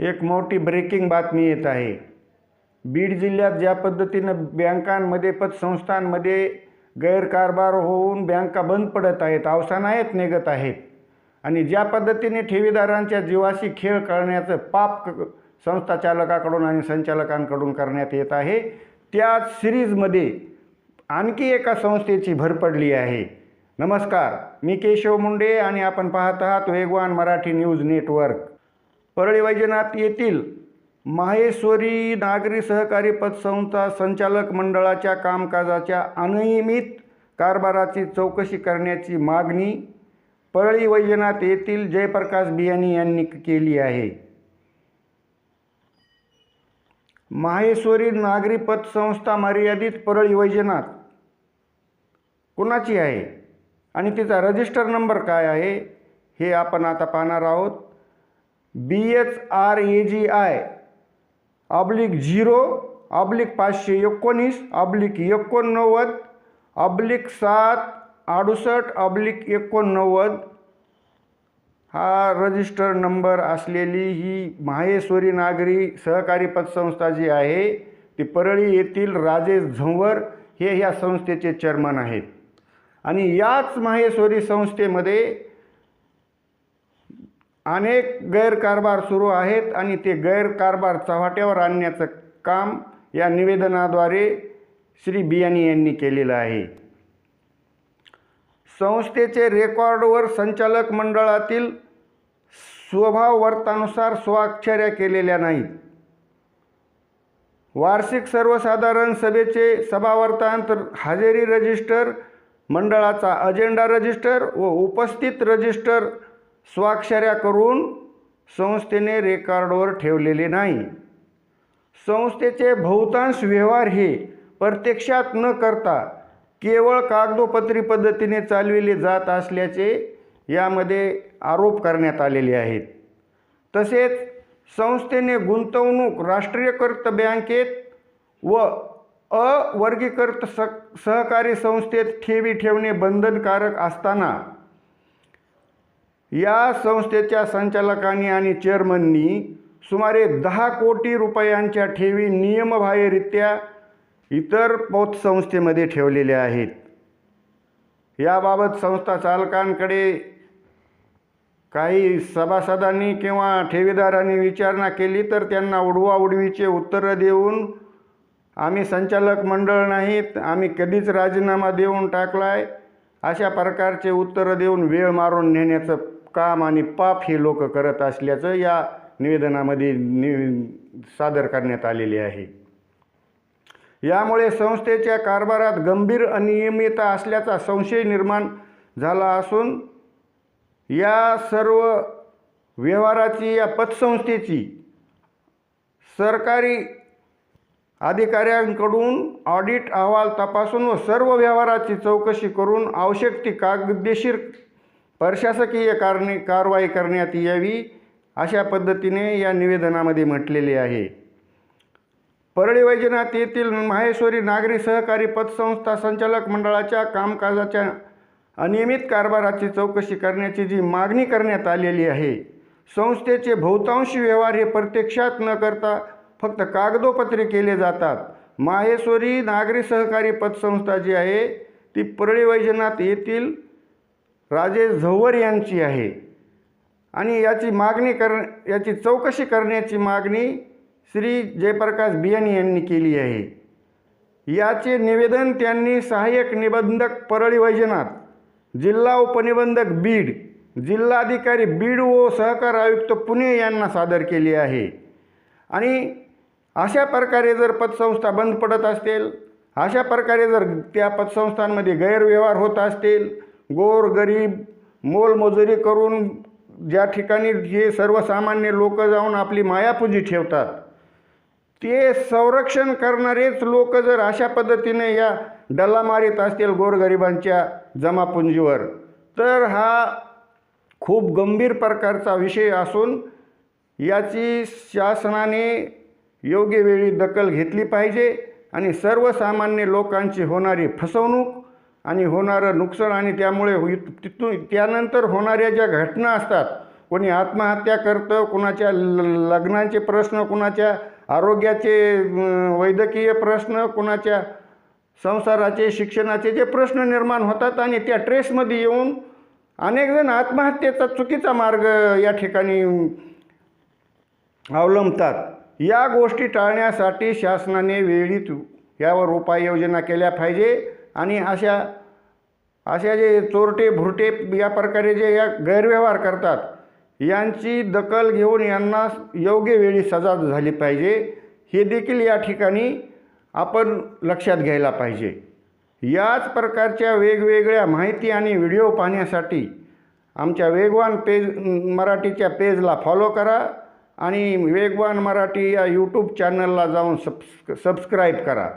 एक मोठी ब्रेकिंग बातमी येत आहे. बीड जिल्ह्यात ज्या पद्धतीनं बँकांमध्ये पतसंस्थांमध्ये गैरकारभार होऊन बँका बंद पडत आहेत अवसानायत निघत आहेत आणि ज्या पद्धतीने ठेवीदारांच्या जीवाशी खेळ करण्याचं पाप संस्थाचालकाकडून संस्था चालकाकडून आणि संचालकांकडून करण्यात येत आहे त्याच सिरीजमध्ये आणखी एका संस्थेची भर पडली आहे. नमस्कार मी केशव मुंडे आणि आपण पाहत आहात वेगवान मराठी न्यूज नेटवर्क. परळी वैजनाथ येथील माहेश्वरी नागरी सहकारी पतसंस्था संचालक मंडळाच्या कामकाजाच्या अनियमित कारभाराची चौकशी करण्याची मागणी परळी वैजनाथ येथील जयप्रकाश बियाणी यांनी केली आहे. माहेश्वरी नागरी पतसंस्था मर्यादित परळी वैजनाथ कुणाची आहे? आणि तिचा रजिस्टर नंबर काय आहे? हे आपण आता पाहणार आहोत. B H R A G I oblique zero oblique पाचशे एकोणीस ऑब्लिक एकोणनव्वद ऑब्लिक सात अडुसष्ट ऑब्लिक एकोणनव्वद. हा रजिस्टर नंबर असलेली ही माहेश्वरी नागरी सहकारी पतसंस्था जी आहे ती परळी येथील राजेश झंवर हे ह्या संस्थेचे चेअरमन आहेत. आणि याच माहेश्वरी संस्थेमध्ये अनेक गैरकारभार सुरू आहेत आणि ते गैरकारभार चव्हाट्यावर आणण्याचं काम या निवेदनाद्वारे श्री बियानी यांनी केलेलं आहे. संस्थेचे रेकॉर्डवर संचालक मंडळातील स्वभाव वर्तानुसार स्वाक्षऱ्या केलेल्या नाहीत. वार्षिक सर्वसाधारण सभेचे सभावर्तांत हजेरी रजिस्टर मंडळाचा अजेंडा रजिस्टर व उपस्थित रजिस्टर स्वाक्षऱ्या करून संस्थेने रेकॉर्डवर ठेवलेले नाही. संस्थेचे बहुतांश व्यवहार हे प्रत्यक्षात न करता केवळ कागदोपत्री पद्धतीने चालविले जात असल्याचे यामध्ये आरोप करण्यात आलेले आहेत. तसेच संस्थेने गुंतवणूक राष्ट्रीयकृत बँकेत व अवर्गीकृत स सहकारी संस्थेत ठेवी ठेवणे बंधनकारक असताना या संस्थेच्या संचालकांनी आणि चेअरमननी सुमारे दहा कोटी रुपयांच्या ठेवी नियमबाह्यरित्या इतर पतसंस्थेमध्ये ठेवलेल्या आहेत. याबाबत संस्था चालकांकडे काही सभासदांनी किंवा ठेवीदारांनी विचारणा केली तर त्यांना उडवाउडवीचे उत्तरं देऊन आम्ही संचालक मंडळ नाहीत आम्ही कधीच राजीनामा देऊन टाकला आहे अशा प्रकारचे उत्तरं देऊन वेळ मारून नेण्याचं काम आणि पाप हे लोक करत असल्याचं या निवेदनामध्ये नि सादर करण्यात आलेले आहे. यामुळे संस्थेच्या कारभारात गंभीर अनियमितता असल्याचा संशय निर्माण झाला असून या सर्व व्यवहाराची या पतसंस्थेची सरकारी अधिकाऱ्यांकडून ऑडिट अहवाल तपासून व सर्व व्यवहाराची चौकशी करून आवश्यक ती कायदेशीर प्रशासकीय कारणे कारवाई करण्यात यावी अशा पद्धतीने या निवेदनामध्ये म्हटलेले आहे. परळी वैजनाथ येथील माहेश्वरी नागरी सहकारी पतसंस्था संचालक मंडळाच्या कामकाजाच्या अनियमित कारभाराची चौकशी करण्याची जी मागणी करण्यात आलेली आहे संस्थेचे बहुतांश व्यवहार हे प्रत्यक्षात न करता फक्त कागदोपत्रे केले जातात. माहेश्वरी नागरी सहकारी पतसंस्था जी आहे ती परळी वैजनाथ येथील राजेश झव्वर यांची आहे. आणि याची मागणी कर याची चौकशी करण्याची मागणी श्री जयप्रकाश बियाणी यांनी केली आहे. याचे निवेदन त्यांनी सहाय्यक निबंधक परळी वैजनाथ जिल्हा उपनिबंधक बीड जिल्हाधिकारी बीड व सहकार आयुक्त पुणे यांना सादर केली आहे. आणि अशा प्रकारे जर पतसंस्था बंद पडत असतील अशा प्रकारे जर त्या पतसंस्थांमध्ये गैरव्यवहार होत असतील गोरगरीब मोलमजुरी करून ज्या ठिकाणी जे सर्वसामान्य लोक जाऊन आपली मायापुजी ठेवतात ते संरक्षण करणारेच लोक जर अशा पद्धतीने या डल्ला मारीत असतील गोरगरिबांच्या जमापुंजीवर तर हा खूप गंभीर प्रकारचा विषय असून याची शासनाने योग्य वेळी दखल घेतली पाहिजे आणि सर्वसामान्य लोकांची होणारी फसवणूक आणि होणारं नुकसान आणि त्यामुळे होई- तिथून त्यानंतर होणाऱ्या ज्या घटना असतात कोणी आत्महत्या करतं कुणाच्या ल प्रश्न कुणाच्या आरोग्याचे वैद्यकीय प्रश्न कुणाच्या संसाराचे शिक्षणाचे जे प्रश्न निर्माण होतात आणि त्या ट्रेसमध्ये येऊन अनेक जण आत्महत्येचा चुकीचा मार्ग या ठिकाणी अवलंबतात. या गोष्टी टाळण्यासाठी शासनाने वेळीच यावर उपाययोजना केल्या पाहिजे. आणि अशा अशा जे चोरटे भुरटे या प्रकारे जे या गैरव्यवहार करतात यांची दखल घेऊन यांना योग्य वेळी सजा झाली पाहिजे. हे देखील या ठिकाणी आपण लक्षात घ्यायला पाहिजे. याच प्रकारच्या वेगवेगळ्या माहिती आणि व्हिडिओ पाहण्यासाठी आमच्या वेगवान पेज मराठीच्या पेजला फॉलो करा आणि वेगवान मराठी या यूट्यूब चॅनलला जाऊन सबस् सबस्क्राईब करा.